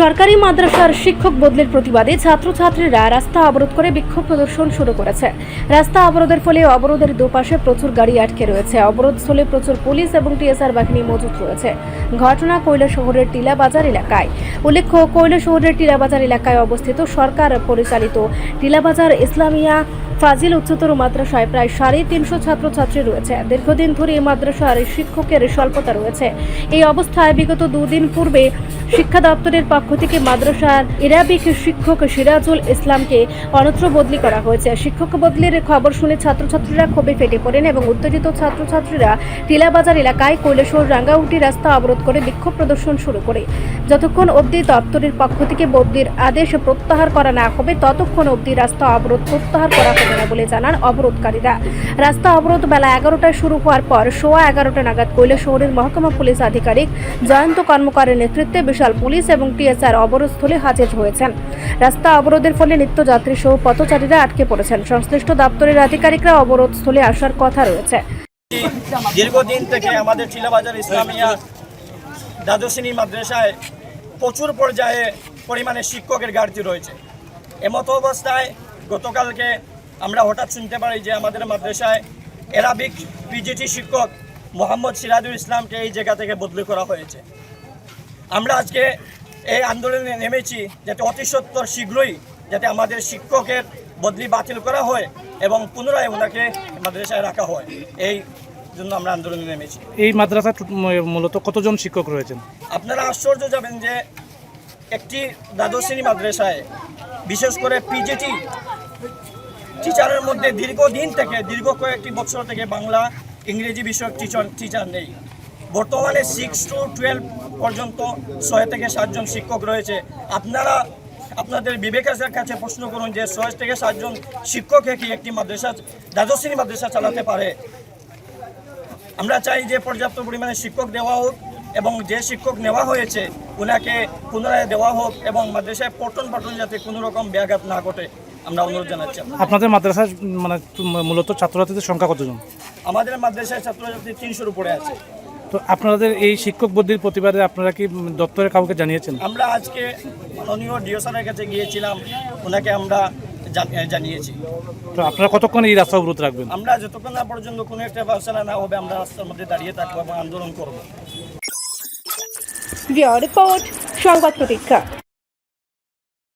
সরকারি মাদ্রাসার শিক্ষক বদলির প্রতিবাদে ছাত্রছাত্রীরা রাস্তা অবরোধ করে বিক্ষোভ প্রদর্শন শুরু করেছে। রাস্তা অবরোধের ফলে অবরোধের দুপাশে প্রচুর গাড়ি আটকে রয়েছে। অবরোধস্থলে প্রচুর পুলিশ এবং টিএসআর বাহিনী মজুত রয়েছে। ঘটনা কৈলা শহরের টিলাবাজার এলাকায়। উল্লেখ্য কৈলা শহরের টিলাবাজার এলাকায় অবস্থিত সরকার পরিচালিত টিলাবাজার ইসলামিয়া ফাজিল উচ্চতর মাদ্রাসায় প্রায় সাড়ে তিনশো ছাত্রছাত্রী রয়েছে। দীর্ঘদিন ধরে এই মাদ্রাসার শিক্ষকের স্বল্পতা রয়েছে। এই অবস্থায় বিগত দুদিন পূর্বে শিক্ষা দপ্তরের পক্ষ থেকে মাদ্রাসার ইরাবিক শিক্ষক সিরাজুল ইসলামকে অনত্র বদলি করা হয়েছে। শিক্ষক বদলির খবর শুনে ছাত্রছাত্রীরা ক্ষোভে ফেটে পড়েন এবং উত্তেজিত ছাত্রছাত্রীরা টিলাবাজার এলাকায় কৈলাসর রাঙ্গাউটি রাস্তা অবরোধ করে বিক্ষোভ প্রদর্শন শুরু করে। যতক্ষণ অবধি দপ্তরের পক্ষ থেকে বদলির আদেশ প্রত্যাহার করা না হবে, ততক্ষণ অবধি রাস্তা অবরোধ প্রত্যাহার করা হবে। না বলে জানান অবরোধকারীরা। রাস্তা অবরোধ বেলা এগারোটায় শুরু হওয়ার পর সোয়া এগারোটা নাগাদ কৈলাসহরের মহকুমা পুলিশ আধিকারিক জয়ন্ত কর্মকারের নেতৃত্বে বিশাল পুলিশ এবং টিএসআর অবরোধস্থলে হাজির হয়েছেন। রাস্তা অবরোধের ফলে নিত্যযাত্রী সহ পথচারীরা আটকে পড়েছেন। সংশ্লিষ্ট দপ্তরের আধিকারিকরা অবরোধস্থলে আসার কথা রয়েছে। দীর্ঘদিন থেকে আমাদের টিলাবাজার ইসলামিয়া, দ্বাদশিনী মাদ্রাসায় প্রচুর পর্যায়ে পরিমাণে শিক্ষকের ঘাটতি রয়েছে। এমতো অবস্থায় গতকালকে আমরা হঠাৎ শুনতে পারি যে আমাদের মাদ্রাসায় এরাবিক পিজিটি শিক্ষক মোহাম্মদ সিরাজুল ইসলামকে এই জায়গা থেকে বদলি করা হয়েছে। আমরা আজকে এই আন্দোলনে নেমেছি যাতে অতি সত্বর শীঘ্রই যাতে আমাদের শিক্ষকের বদলি বাতিল করা হয় এবং পুনরায় ওনাকে মাদ্রাসায় রাখা হয়। এই জন্য আমরা আন্দোলনে নেমেছি। এই মাদ্রাসা মূলত কতজন শিক্ষক রয়েছেন? আপনারা আশ্চর্য যাবেন যে একটি দ্বাদশ শ্রেণি মাদ্রাসায় বিশেষ করে পিজিটি টিচারের মধ্যে দীর্ঘদিন থেকে, দীর্ঘ কয়েকটি বছর থেকে বাংলা, ইংরেজি বিষয়ক টিচার টিচার নেই। বর্তমানে সিক্স টু টুয়েলভ পর্যন্ত ছয় থেকে সাতজন শিক্ষক রয়েছে। আপনারা, আপনাদের বিবেকের কাছে প্রশ্ন করুন যে ছয় থেকে সাতজন শিক্ষকে কি একটি মাদ্রাসা দ্বাদশ শ্রেণি মাদ্রাসা চালাতে পারে। আমরা চাই যে পর্যাপ্ত পরিমাণে শিক্ষক দেওয়া হোক এবং যে শিক্ষক নেওয়া হয়েছে ওনাকে পুনরায় দেওয়া হোক এবং মাদ্রাসায় পঠন পাঠন যাতে কোনো রকম ব্যাঘাত না ঘটে। আমরা অনুরোধ জানাচ্ছি আপনাদের। মাদ্রাসার মানে মূলত ছাত্রছাত্রীদের সংখ্যা কতজন? আমাদের মাদ্রাসায় ছাত্রছাত্রী তিনশোর উপরে আছে। তো আপনাদের এই শিক্ষক বদলির প্রতিবাদে আপনারা কি দপ্তরে কাউকে জানিয়েছেন? আমরা আজকে মাননীয় ডিও স্যারের কাছে গিয়েছিলাম ওনাকে আমরা জানিয়েছি। তো আপনারা কতক্ষণ এই রাস্তা অবরোধ রাখবেন? আমরা যতক্ষণ না পর্যন্ত কোনো একটা ফেসলা না হবে আমরা রাস্তার মধ্যে দাঁড়িয়ে থাকব এবং আন্দোলন করব। রিপোর্ট সংবাদ প্রতীক্ষা।